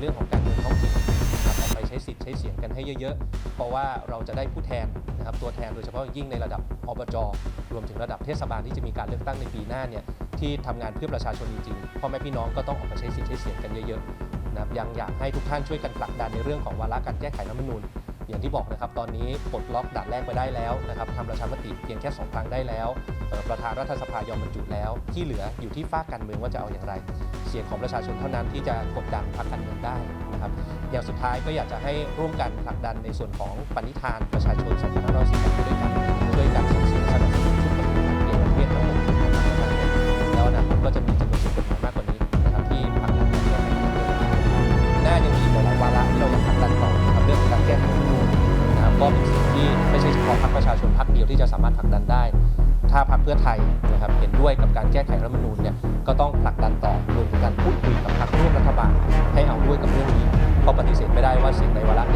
เรื่องของการเมืองท้องถิ่นนะครับออกไปใช้สิทธิ์ใช้เสียงกันให้เยอะๆ เพราะว่าเราจะได้ผู้แทนนะครับตัวแทนโดยเฉพาะยิ่งในระดับอบจรวมถึงระดับเทศบาลที่จะมีการเลือกตั้งในปีหน้าเนี่ยที่ทำงานเพื่อประชาชนจริงๆพ่อแม่พี่น้องก็ต้องออกมาใช้สิทธิ์ใช้เสียงกันเยอะๆนะครับยังอยากให้ทุกท่านช่วยกันผลักดันในเรื่องของวาระการแก้ไขรัฐมนูญอย่างที่บอกนะครับตอนนี้ปลดล็อกด่านแรกไปได้แล้วนะครับทำประชามติเพียงแค่สองครั้งได้แล้ว ประธานรัฐสภายอมบรรจุแล้ว ที่เหลืออยู่ที่ฝ้าการเมืองว่าจะเอาอย่างไร เสียงของประชาชนเท่านั้นที่จะกดดันพรรคการเมืองได้นะครับอย่างสุดท้ายก็อยากจะให้ร่วมกันผลักดันในส่วนของปณิธานประชาชน2548ด้วยกันช่วยกันส่งเสียงสนับสนุนชุดกฎหมายเปลี่ยนประเทศทั้งหมดของทางการเมืองแล้วนาคตก็จะมีจำนวนชุดกฎหมายมากกว่านี้นะครับที่ผลักดันการแก้ไขรัฐธรรมนูญหน้ายังมีหลายวาระที่เรายังผลักดันต่อนะครับเรื่องของการแก้ไขรัฐธรรมนูญนะครับก็เป็นสิ่งที่ไม่ใช่เฉพาะพรรคประชาชนพรรคเดียวที่จะสามารถผลักดันได้ ถ้าพรรคเพื่อไทยนะครับเห็นด้วยกับการแก้ไขรัฐมนูญเนี่ยก็ต้องผลักดันต่อรวมถึงการพูดคุยกับพรรคร่วมรัฐบาลให้เอาด้วยกับเรื่องนี้เพราะปฏิเสธไม่ได้ว่าเสียงในวาระหนึ่งก็ต้อง